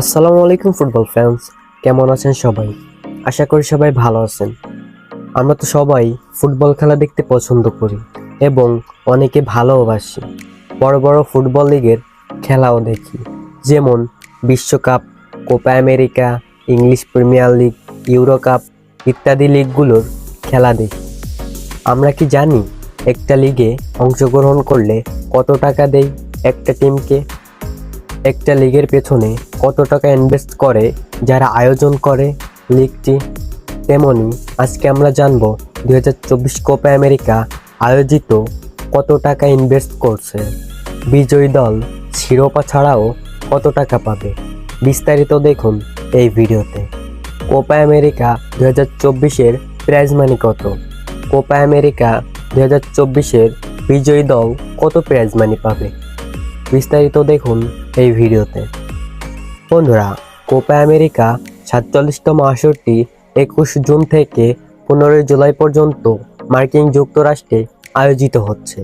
আসসালামু আলাইকুম, football fans. কেমন আছেন সবাই? আশা করি সবাই ভালো আছেন। আমরা তো সবাই ফুটবল খেলা দেখতে পছন্দ করি এবং অনেকে ভালোবাসি। বড় বড় ফুটবল লিগের খেলাও দেখি। যেমন বিশ্বকাপ, Copa America, English premier league, euro cup ইত্যাদি লিগগুলোর খেলা দেখি। আমরা কি জানি একটা লিগে অংশগ্রহণ করলে কত টাকা দেয় একটা টিমকে? একটা লিগের পেছনে কত টাকা ইনভেস্ট করে, যারা আয়োজন করে লিগটি, তেমনি আজকে আমরা জানব দু হাজার চব্বিশ কোপা আমেরিকা আয়োজিত কত টাকা ইনভেস্ট করছে। বিজয়ী দল শিরোপা ছাড়াও কত টাকা পাবে? বিস্তারিত দেখুন এই ভিডিওতে। কোপা আমেরিকা দু হাজার চব্বিশের প্রাইজ মানি কত? কোপা আমেরিকা দু হাজার চব্বিশের বিজয়ী দল কত প্রাইজ মানি পাবে? বিস্তারিত দেখুন এই ভিডিওতে। বন্ধুরা, কোপা আমেরিকা সাতচল্লিশতম আসরটি একুশ জুন থেকে পনেরোই জুলাই পর্যন্ত মার্কিন যুক্তরাষ্ট্রে আয়োজিত হচ্ছে।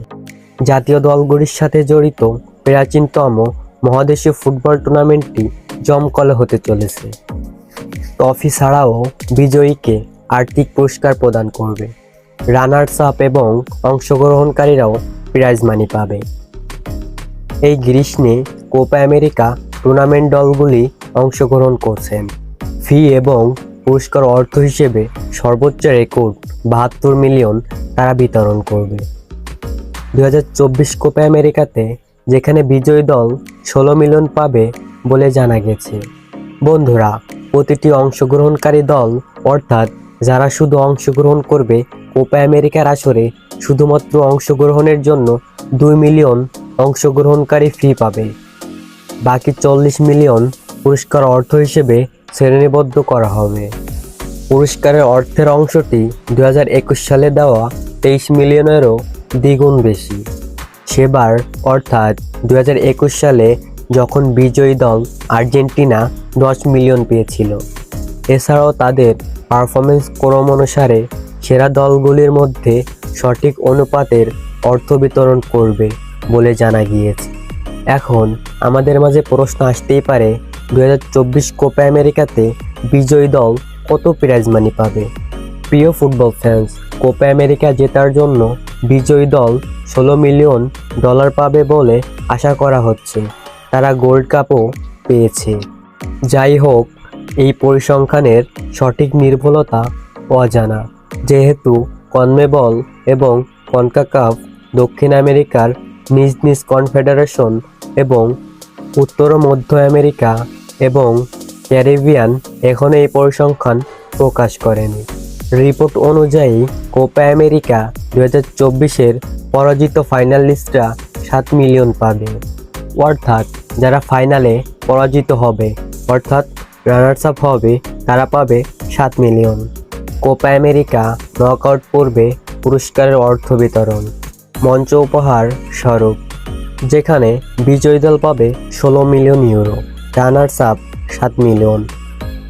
জাতীয় দলগুলির সাথে জড়িত প্রাচীনতম মহাদেশীয় ফুটবল টুর্নামেন্টটি জমকলে হতে চলেছে। ট্রফি ছাড়াও বিজয়ীকে আর্থিক পুরস্কার প্রদান করবে। রানার্স আপ এবং অংশগ্রহণকারীরাও প্রাইজ মানি পাবে। এই গ্রীষ্মে কোপা আমেরিকা টুর্নামেন্ট দলগুলি অংশগ্রহণ করছেন। ফি এবং পুরস্কার অর্থ হিসেবে সর্বোচ্চ রেকর্ড বাহাত্তর মিলিয়ন তারা বিতরণ করবে। দু হাজার চব্বিশ কোপা আমেরিকাতে যেখানে বিজয়ী দল ষোলো মিলিয়ন পাবে বলে জানা গেছে। বন্ধুরা, প্রতিটি অংশগ্রহণকারী দল, অর্থাৎ যারা শুধু অংশগ্রহণ করবে কোপা আমেরিকার আসরে, শুধুমাত্র অংশগ্রহণের জন্য দুই মিলিয়ন অংশগ্রহণকারী ফি পাবে। বাকি চল্লিশ মিলিয়ন পুরস্কার অর্থ হিসেবে শ্রেণীবদ্ধ করা হবে। পুরস্কারের অর্থের অংশটি দু হাজার একুশ সালে দেওয়া তেইশ মিলিয়নেরও দ্বিগুণ বেশি। সেবার অর্থাৎ দু হাজার একুশ সালে যখন বিজয়ী দল আর্জেন্টিনা দশ মিলিয়ন পেয়েছিল। এছাড়াও তাদের পারফরমেন্স ক্রম অনুসারে সেরা দলগুলির মধ্যে সঠিক অনুপাতের অর্থ বিতরণ করবে। বলে জানা গিয়েছে। এখন আমাদের মাঝে প্রশ্ন আসতেই পারে দু হাজার চব্বিশ কোপা আমেরিকাতে বিজয়ী দল কত প্রাইজ মানি পাবে? প্রিয় ফুটবল ফ্যান্স কোপা আমেরিকা জেতার জন্য বিজয়ী দল ষোলো মিলিয়ন ডলার পাবে বলে আশা করা হচ্ছে। তারা গোল্ড কাপও পেয়েছে। যাই হোক, এই পরিসংখ্যানের সঠিক নির্ভুলতা অজানা। যেহেতু কনমেবল এবং কনকাকাফ দক্ষিণ আমেরিকার নিজ নিজ কনফেডারেশন এবং উত্তর ও মধ্য আমেরিকা এবং ক্যারিবিয়ান এখন এই পরিসংখ্যান প্রকাশ করেনি। রিপোর্ট অনুযায়ী কোপা আমেরিকা দু হাজার চব্বিশের পরাজিত ফাইনালিস্টরা সাত মিলিয়ন পাবে। অর্থাৎ যারা ফাইনালে পরাজিত হবে, অর্থাৎ রানার্স আপ হবে, তারা পাবে সাত মিলিয়ন। কোপা আমেরিকা নকআউট পূর্বে পুরস্কারের অর্থ বিতরণ। মঞ্চ উপহার স্বরূপ, যেখানে বিজয়ী দল পাবে ষোলো মিলিয়ন ইউরো, রানার্স আপ সাত মিলিয়ন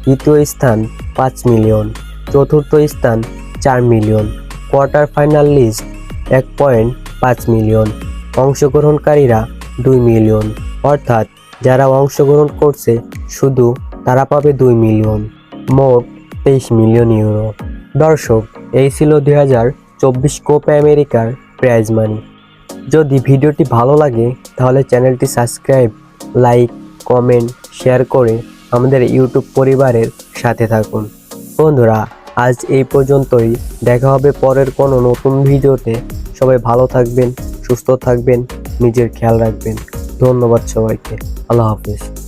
তৃতীয় স্থান পাঁচ মিলিয়ন, চতুর্থ স্থান চার মিলিয়ন, কোয়ার্টার ফাইনাল লিস্ট এক পয়েন্ট পাঁচ মিলিয়ন, অংশগ্রহণকারীরা দুই মিলিয়ন, অর্থাৎ যারা অংশগ্রহণ করছে শুধু তারা পাবে দুই মিলিয়ন, মোট তেইশ মিলিয়ন ইউরো। দর্শক, এই ছিল দুই হাজার চব্বিশ কোপা আমেরিকার প্রাইজ মানি যদি ভিডিওটি ভালো লাগে, তাহলে চ্যানেলটি সাবস্ক্রাইব লাইক কমেন্ট শেয়ার করে আমাদের ইউটিউব পরিবারের সাথে থাকুন। বন্ধুরা, আজ এই পর্যন্তই। দেখা হবে পরের কোনো নতুন ভিডিওতে। সবাই ভালো থাকবেন, সুস্থ থাকবেন, নিজের খেয়াল রাখবেন। ধন্যবাদ সবাইকে। আল্লাহ হাফিজ।